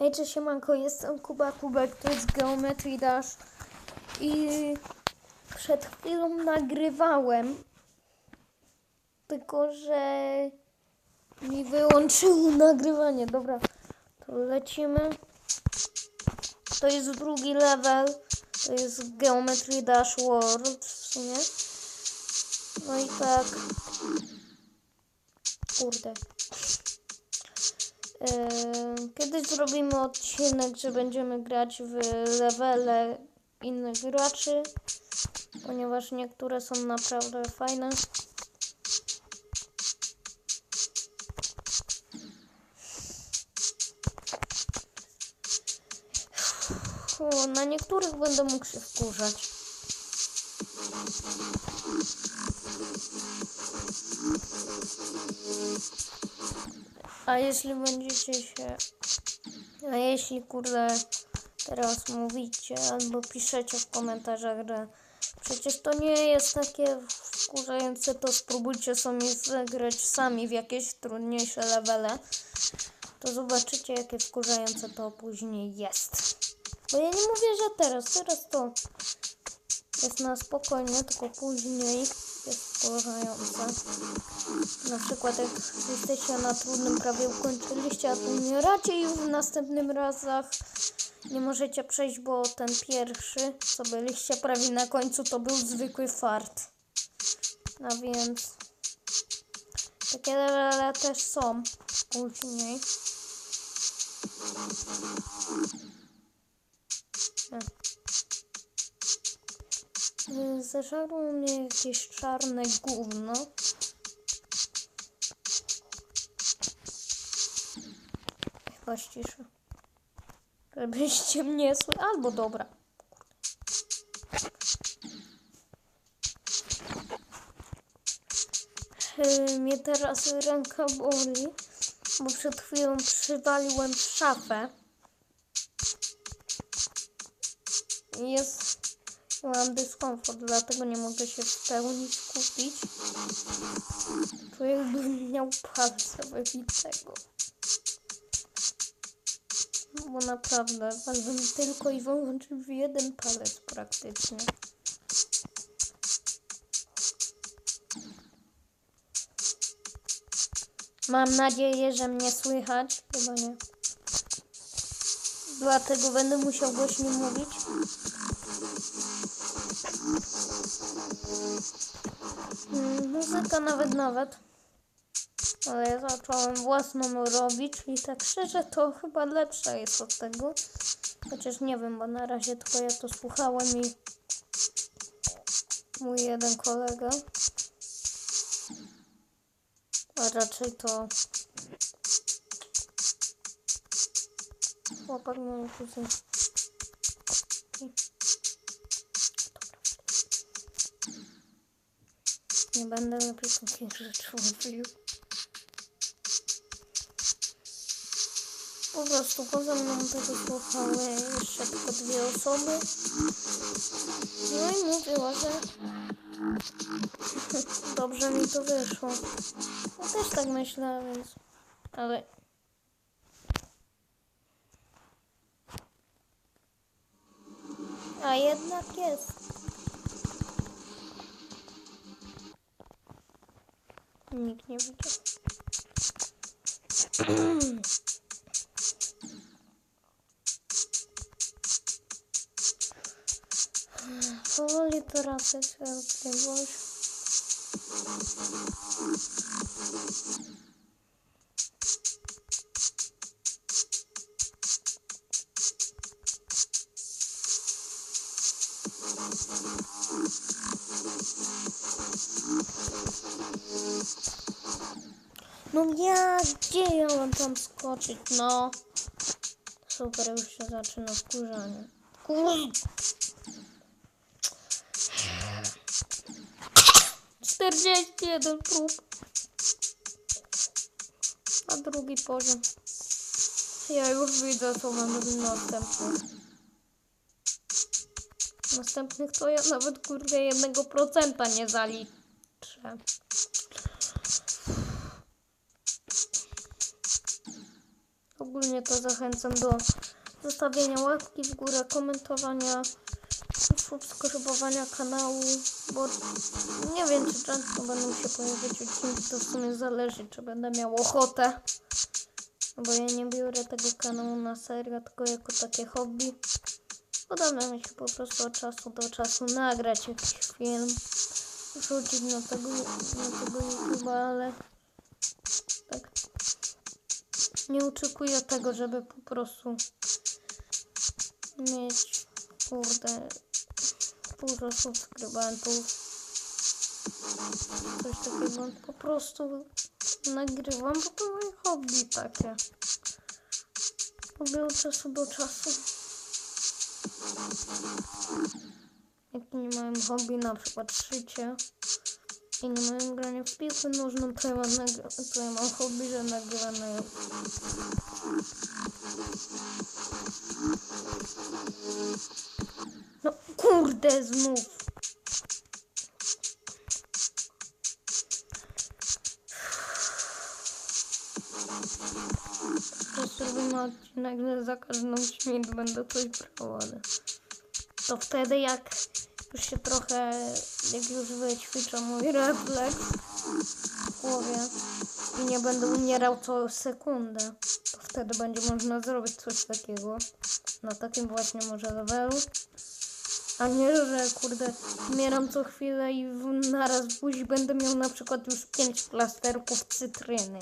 Hej, cześć, siemanko, jestem Kuba Kubek, to jest Geometry Dash i przed chwilą nagrywałem, tylko że mi wyłączyło nagrywanie. Dobra, to lecimy. To jest drugi level, to jest Geometry Dash World w sumie. No i tak, kurde. Yy, Kiedyś zrobimy odcinek, że będziemy grać w levele innych graczy, ponieważ niektóre są naprawdę fajne. Na niektórych będę mógł się wkurzać. A jeśli będziecie się. A jeśli kurde teraz mówicie albo piszecie w komentarzach, że przecież to nie jest takie wkurzające, to spróbujcie sobie zagrać sami w jakieś trudniejsze levele. To zobaczycie, jakie wkurzające to później jest. Bo ja nie mówię, że teraz. Teraz to jest na spokojnie, tylko później jest wkurzające. Na przykład jak jesteście na trudnym prawie ukończyliście, a tu raczej już w następnym razach nie możecie przejść, bo ten pierwszy, co byliście prawie na końcu, to był zwykły fart. No więc takie levele też są później. Nie. Zażarło mnie jakieś czarne gówno. Chyba ściszę. Żebyście mnie sły... Albo dobra. Yy, Mnie teraz ręka boli, bo przed chwilą przywaliłem szafę. Jest... Mam dyskomfort, dlatego nie mogę się w pełni skupić. Czuję, jakbym miał palca wybitego. Bo naprawdę, walbym tylko i wyłącznie w jeden palec praktycznie. Mam nadzieję, że mnie słychać. Chyba nie. Dlatego będę musiał głośniej mówić. Muzyka nawet nawet. Ale ja zacząłem własną robić i tak szczerze to chyba lepsza jest od tego. Chociaż nie wiem, bo na razie tylko ja to słuchałem i mój jeden kolega. A raczej to chłopak mój kuzyn. Nie będę lepiej takich rzeczy mówił. Po prostu poza mną tego słuchały jeszcze tylko dwie osoby. No i mówiła, że dobrze mi to wyszło. Ja też tak myślę, więc... Ale... A jednak jest. Ник не будет. Пололи пираты, свел, ты No ja, gdzie ja mam tam skoczyć? No. Super, już się zaczyna wkurzanie. Kur... 41 prób. A drugi poziom. Ja już widzę, co mam następny. Następnych to ja nawet kurde jednego procenta nie zaliczę. Ogólnie to zachęcam do zostawienia łapki w górę, komentowania, subskrybowania kanału, bo nie wiem, czy często będą się pojawiać odcinki, to w sumie zależy, czy będę miał ochotę. No Bo ja nie biorę tego kanału na serio, tylko jako takie hobby. Podoba mi się po prostu od czasu do czasu nagrać jakiś film, wrzucić na tego, na tego YouTube'a, ale tak nie oczekuję tego, żeby po prostu mieć kurde dużo subskrybentów. Coś takiego po prostu nagrywam, bo to moje hobby takie. Lubię od czasu do czasu. Jak nie mają hobby, na przykład szycie i nie mają grania w piłkę nożną, to mam, to mam hobby, że nagrywam na YouTube. No kurde, znów. Zrobimy odcinek, że za każdą śmierć będę coś brał, ale to wtedy jak już się trochę, jak już wyćwiczę mój refleks w głowie i nie będę umierał co sekundę, to wtedy będzie można zrobić coś takiego na takim właśnie może levelu. A nie, że kurde, umieram co chwilę i naraz buzi będę miał na przykład już pięć plasterków cytryny.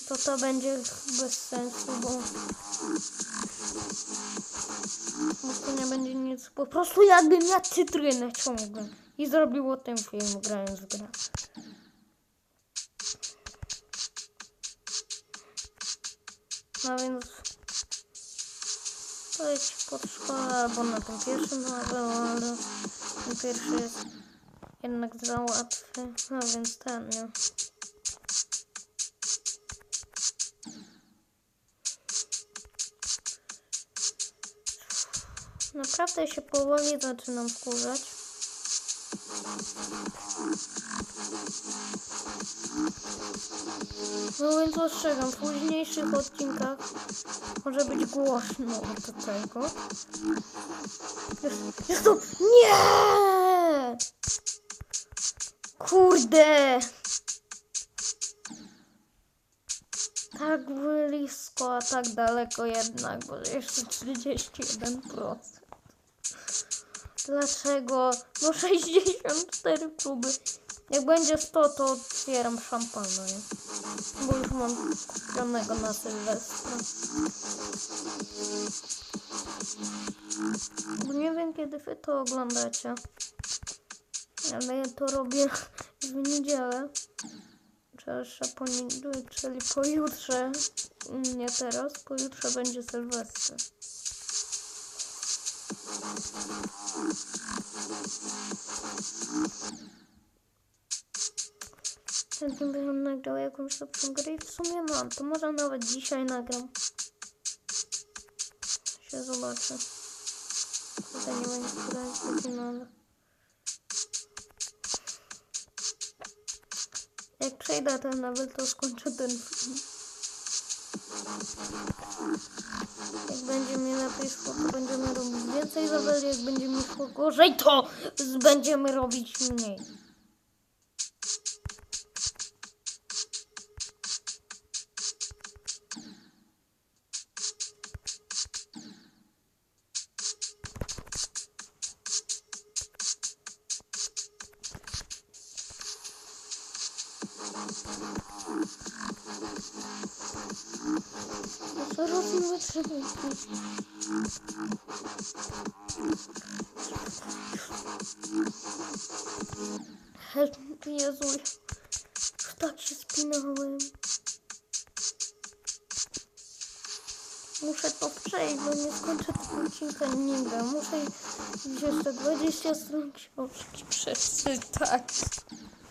To to będzie bez sensu, bo, to nie będzie nic. Po prostu jakbym miał cytrynę ciągle i zrobiło ten film grając w grę. No więc to jest pod szkołę albo na tym pierwszym levelu, ale ten pierwszy jest jednak za łatwy, no więc ten nie. Naprawdę się powoli zaczynam wkurzać. No więc ostrzegam, w późniejszych odcinkach może być głośno do tego. Jest, jest to... Nie! Kurde! Tak blisko, a tak daleko jednak, bo jeszcze 31%. Dlaczego? No 64 próby. Jak będzie 100, to otwieram szampana, nie? Bo już mam kupionego na Sylwestra. Bo nie wiem, kiedy wy to oglądacie. Ale ja to robię w niedzielę. Czyli, pojutrze, nie teraz, pojutrze będzie Sylwester. Chętnie bym nagrał jakąś lepszą grę i w sumie mam, to może nawet dzisiaj nagram. Się zobaczy. Tutaj nie będzie któraś godzina, ale... Jak przejdę ten level, to skończę ten film. Jak będzie mi lepiej będziemy robić więcej leveli, jak będzie mi gorzej, to będziemy robić mniej. Trzymajki? Help, Jezu, już tak się spinałem. Muszę to przejść, bo nie skończę tego odcinka nigdy. Muszę jeszcze 20 stron książki przeczytać.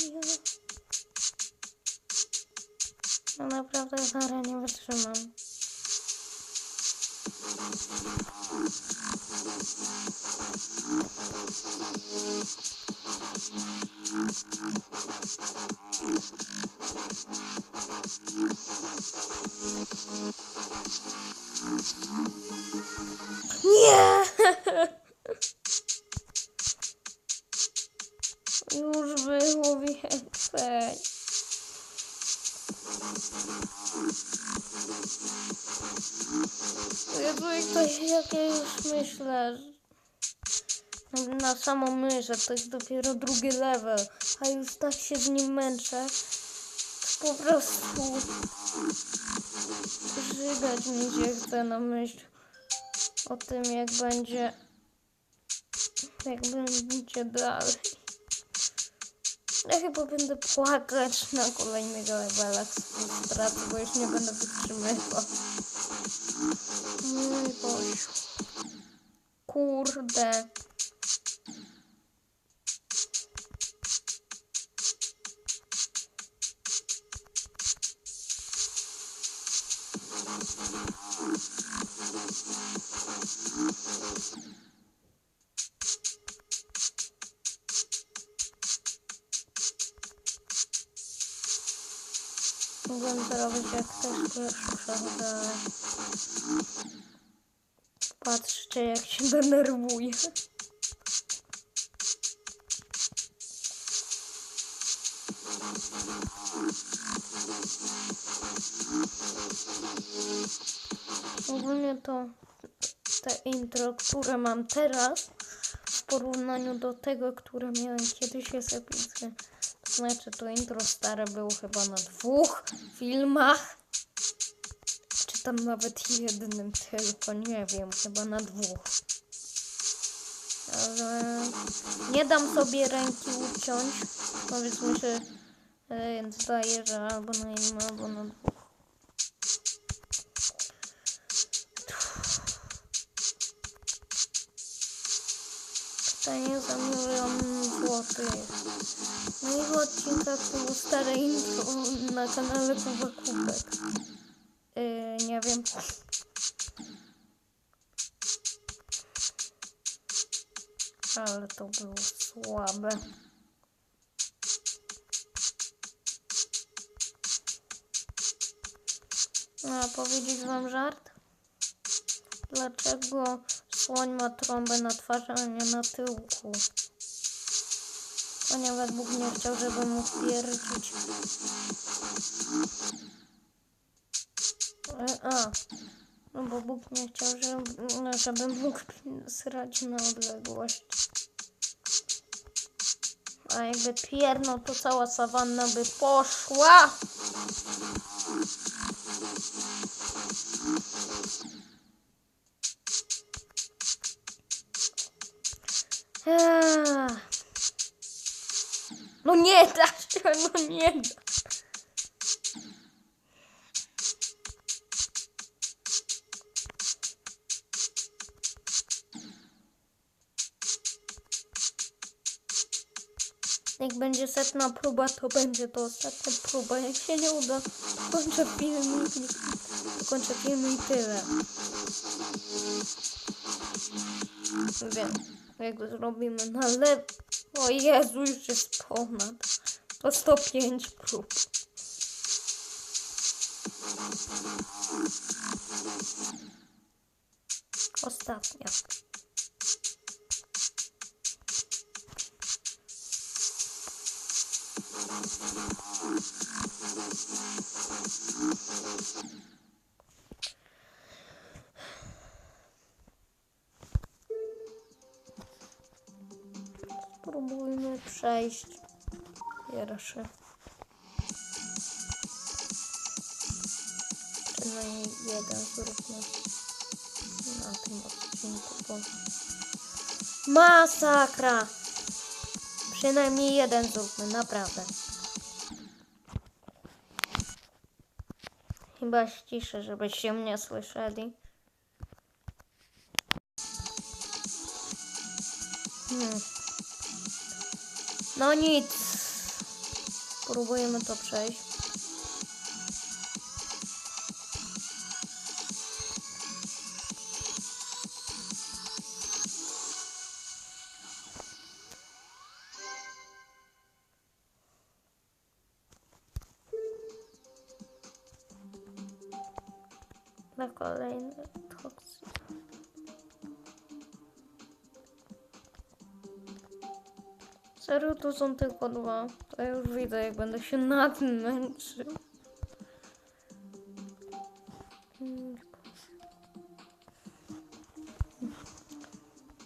Morning. Nie. No naprawdę zaraz nie wytrzymam. Że to jest dopiero drugi level, a już tak się z nim męczę, po prostu żygać mi się chce na myśl o tym, jak będzie, jak będzie dalej. Ja chyba będę płakać na kolejnych levelach z frustracji, bo już nie będę wytrzymywał. Mój Boże. Kurde. Mogłem zrobić jak pierwszy przechodzę. Patrzcie jak się denerwuje. Ogólnie to te intro, które mam teraz w porównaniu do tego, które miałem kiedyś jest epickie. To znaczy to intro stare było chyba na dwóch filmach. Czy tam nawet jednym tylko, nie wiem, chyba na dwóch. Ale nie dam sobie ręki uciąć. Powiedzmy, że e, daję, że albo na jednym, albo na dwóch. Pytanie za milion złotych. No i w odcinkach było stare intro na kanale Kuba Kubek. Yy, nie wiem. Ale to było słabe. A powiedzieć wam żart? Dlaczego słoń ma trąbę na twarzy, a nie na tyłku? Ponieważ Bóg nie chciał, żeby mógł pierdzić. E, A, no bo Bóg nie chciał, żeby, no, żeby mógł srać na odległość. A jakby piernął, to cała sawanna by poszła. No nie da się, no nie da. Jak będzie setna próba, to będzie to ostatnia próba. Jak się nie uda, kończę film i kończę film i tyle. Wiem, jak zrobimy na lewo. O Jezu, już jest ponad. To 105 prób. Ostatnia. Spróbujmy przejść pierwszy. Przynajmniej jeden zróbmy na tym odcinku, bo... Masakra! Przynajmniej jeden zróbmy, naprawdę. Chyba ściszę, żebyście mnie słyszeli. Hmm. No nic. Spróbujemy to przejść. Na kolejny Serio, to są tylko dwa. To już widzę, jak będę się nad tym męczył.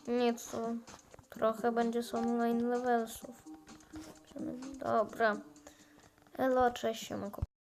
Nic, trochę będzie z online levelsów. Dobra. Elo, cześć, siemanko.